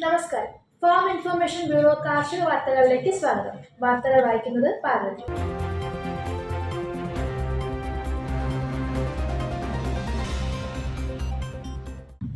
നമസ്കാരം. Farm information bureau കാർഷിക വാർത്തകളിലേക്ക് സ്വാഗതം. വാർത്തകൾ വായിക്കുന്നത് പാർവതി.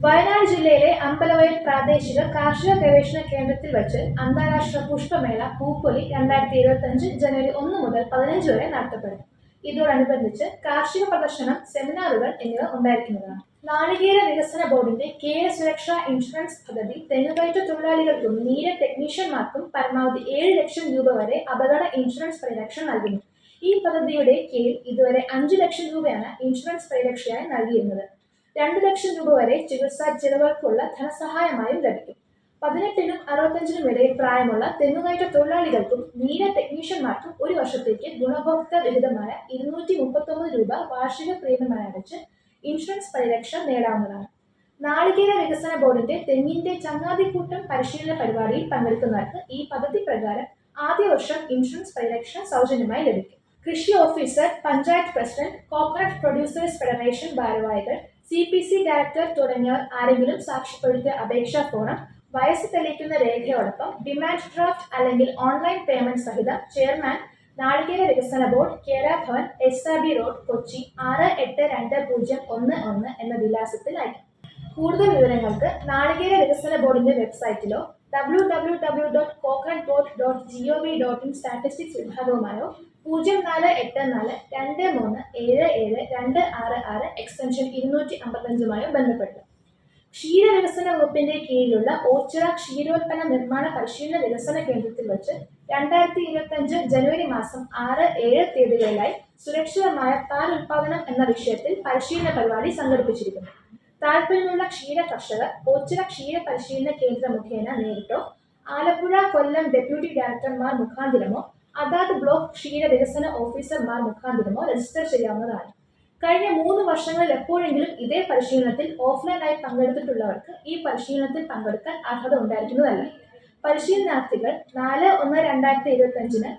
വയനാട് ജില്ലയിലെ അമ്പലവയൽ പ്രാദേശിക കാർഷിക ഗവേഷണ കേന്ദ്രത്തിൽ വെച്ച് അന്താരാഷ്ട്ര പുഷ്പമേള പൂപ്പൊലി രണ്ടായിരത്തി ഇരുപത്തി അഞ്ച് ജനുവരി ഒന്ന് മുതൽ പതിനഞ്ച് വരെ നടത്തപ്പെടും. ഇതോടനുബന്ധിച്ച് കാർഷിക പ്രദർശനം സെമിനാറുകൾ എന്നിവ ഉണ്ടായിരിക്കുന്നതാണ്. നാളികേര വികസന ബോർഡിന്റെ കേര സുരക്ഷാ ഇൻഷുറൻസ് പദ്ധതി തെങ്ങുകയറ്റ തൊഴിലാളികൾക്കും നീര ടെക്നീഷ്യന്മാർക്കും പരമാവധി ഏഴ് ലക്ഷം രൂപ വരെ അപകട ഇൻഷുറൻസ് പരിരക്ഷ നൽകുന്നു. ഈ പദ്ധതിയുടെ കീഴിൽ ഇതുവരെ അഞ്ചു ലക്ഷം രൂപയാണ് ഇൻഷുറൻസ് പരിരക്ഷയായി നൽകിയിരുന്നത്. രണ്ട് ലക്ഷം രൂപ വരെ ചികിത്സാ ചെലവുകൾക്കുള്ള ധനസഹായമായും ലഭിക്കും. പതിനെട്ടിനും അറുപത്തഞ്ചിനും ഇടയിൽ പ്രായമുള്ള തെങ്ങുകയറ്റ തൊഴിലാളികൾക്കും നീര ടെക്നീഷ്യന്മാർക്കും ഒരു വർഷത്തേക്ക് ഗുണഭോക്തൃ വിഹിതമായ ഇരുന്നൂറ്റി മുപ്പത്തൊമ്പത് രൂപ വാർഷിക പ്രീമിയമായി അടച്ച് ഇൻഷുറൻസ് പരിരക്ഷ നേടാവുന്നതാണ്. നാളികേര വികസന ബോർഡിന്റെ തെങ്ങിന്റെ ചങ്ങാതിക്കൂട്ടം പരിശീലന പരിപാടിയിൽ പങ്കെടുക്കുന്നവർക്ക് ഈ പദ്ധതി പ്രകാരം ആദ്യ വർഷം ഇൻഷുറൻസ് പരിരക്ഷ സൗജന്യമായി ലഭിക്കും. കൃഷി officer panchayat president coconut producers federation ഭാരവാഹികൾ സി പി സി ഡയറക്ടർ തുടങ്ങിയവർ ആരെങ്കിലും സാക്ഷ്യപ്പെടുത്തിയ അപേക്ഷാ ഫോണം വയസ്സ് തെളിയിക്കുന്ന രേഖയോടൊപ്പം ഡിമാൻഡ് ഡ്രാഫ്റ്റ് അല്ലെങ്കിൽ ഓൺലൈൻ പേയ്മെന്റ് സഹിതം ചെയർമാൻ നാളികേര വികസന Bhavan S R B road Kochi ആറ് എട്ട് രണ്ട് പൂജ്യം ഒന്ന് ഒന്ന് എന്ന വിലാസത്തിൽ അയക്കും കൂടുതൽ വിവരങ്ങൾക്ക് നാളികേര വികസന ബോർഡിന്റെ വെബ്സൈറ്റിലോ W W W dot coconut board dot G O V dot in statistics വിഭാഗവുമായോ പൂജ്യം നാല് എട്ട് നാല് രണ്ട് മൂന്ന് ഏഴ് ഏഴ് രണ്ട് ആറ് ആറ് എക്സ്റ്റൻഷൻ ഇരുന്നൂറ്റി അമ്പത്തഞ്ചുമായോ ബന്ധപ്പെട്ടു. ക്ഷീരവികസന വകുപ്പിന്റെ കീഴിലുള്ള ഓച്ചിറ ക്ഷീരോത്പന്ന നിർമ്മാണ പരിശീലന വികസന കേന്ദ്രത്തിൽ വെച്ച് രണ്ടായിരത്തി ഇരുപത്തി അഞ്ച് ജനുവരി മാസം ആറ് ഏഴ് തീയതികളിലായി സുരക്ഷിതമായ പാൽ ഉൽപാദനം എന്ന വിഷയത്തിൽ പരിശീലന പരിപാടി സംഘടിപ്പിച്ചിരിക്കുന്നു. താല്പര്യമുള്ള ക്ഷീര കർഷകർ ഓച്ചിറ ക്ഷീര പരിശീലന കേന്ദ്ര മുഖേന നേരിട്ടോ ആലപ്പുഴ കൊല്ലം ഡെപ്യൂട്ടി ഡയറക്ടർമാർ മുഖാന്തിരമോ അതാത് ബ്ലോക്ക് ക്ഷീര വികസന ഓഫീസർമാർ മുഖാന്തിരമോ രജിസ്റ്റർ ചെയ്യാവുന്നതാണ്. കഴിഞ്ഞ മൂന്ന് വർഷങ്ങളിൽ എപ്പോഴെങ്കിലും ഇതേ പരിശീലനത്തിൽ ഓഫ്ലൈനായി പങ്കെടുത്തിട്ടുള്ളവർക്ക് ഈ പരിശീലനത്തിൽ പങ്കെടുക്കാൻ അർഹത ഉണ്ടായിരിക്കുന്നതല്ല. പരിശീലനാർത്ഥികൾ നാല് ഒന്ന് രണ്ടായിരത്തി ഇരുപത്തി അഞ്ചിന്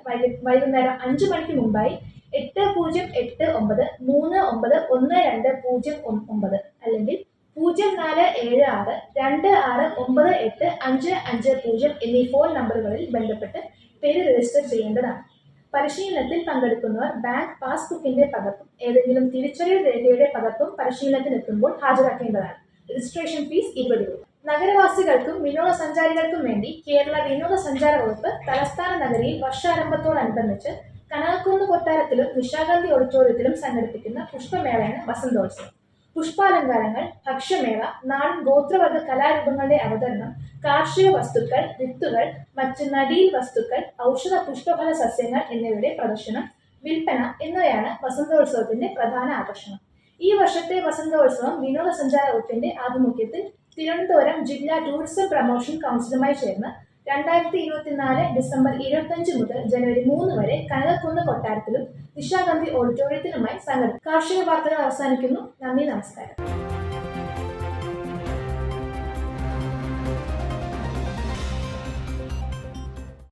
വൈകുന്നേരം അഞ്ചു മണിക്ക് മുമ്പായി എട്ട് പൂജ്യം എട്ട് ഒമ്പത് മൂന്ന് ഒമ്പത് ഒന്ന് രണ്ട് പൂജ്യം ഒമ്പത് അല്ലെങ്കിൽ പൂജ്യം നാല് ഏഴ് ആറ് രണ്ട് ആറ് ഒമ്പത് എട്ട് അഞ്ച് അഞ്ച് പൂജ്യം എന്നീ ഫോൺ നമ്പറുകളിൽ ബന്ധപ്പെട്ട് പേര് രജിസ്റ്റർ ചെയ്യേണ്ടതാണ്. പരിശീലനത്തിൽ പങ്കെടുക്കുന്നവർ ബാങ്ക് പാസ്ബുക്കിന്റെ പകർപ്പും ഏതെങ്കിലും തിരിച്ചറിയൽ രേഖയുടെ പകർപ്പും പരിശീലനത്തിനെത്തുമ്പോൾ ഹാജരാക്കേണ്ടതാണ്. രജിസ്ട്രേഷൻ ഫീസ് ഇരുപത് രൂപ. നഗരവാസികൾക്കും വിനോദസഞ്ചാരികൾക്കും വേണ്ടി കേരള വിനോദസഞ്ചാര വകുപ്പ് തലസ്ഥാന നഗരിയിൽ വർഷാരംഭത്തോടനുബന്ധിച്ച് കനകക്കുന്ന് കൊട്ടാരത്തിലും നിശാഗന്ധി ഓഡിറ്റോറിയത്തിലും സംഘടിപ്പിക്കുന്ന പുഷ്പമേളയാണ് വസന്തോത്സവം. പുഷ്പാലങ്കാരങ്ങൾ ഭക്ഷ്യമേള നാടൻ ഗോത്രവർഗ കലാരൂപങ്ങളുടെ അവതരണം കാർഷിക വസ്തുക്കൾ വിത്തുകൾ മറ്റ് നടീൽ വസ്തുക്കൾ ഔഷധ പുഷ്പഫല സസ്യങ്ങൾ എന്നിവയുടെ പ്രദർശനം വിൽപ്പന എന്നിവയാണ് വസന്തോത്സവത്തിന്റെ പ്രധാന ആകർഷണം. ഈ വർഷത്തെ വസന്തോത്സവം വിനോദസഞ്ചാര വകുപ്പിന്റെ ആഭിമുഖ്യത്തിൽ തിരുവനന്തപുരം ജില്ലാ ടൂറിസം പ്രമോഷൻ കൗൺസിലുമായി ചേർന്ന് രണ്ടായിരത്തി ഇരുപത്തിനാല് ഡിസംബർ ഇരുപത്തഞ്ച് മുതൽ ജനുവരി മൂന്ന് വരെ കനകക്കുന്ന് കൊട്ടാരത്തിലും നിശാഗന്ധി ഓഡിറ്റോറിയത്തിലുമായി സംഘടിപ്പിക്കും കാർഷിക വാർത്തകൾ അവസാനിക്കുന്നു. നന്ദി നമസ്കാരം.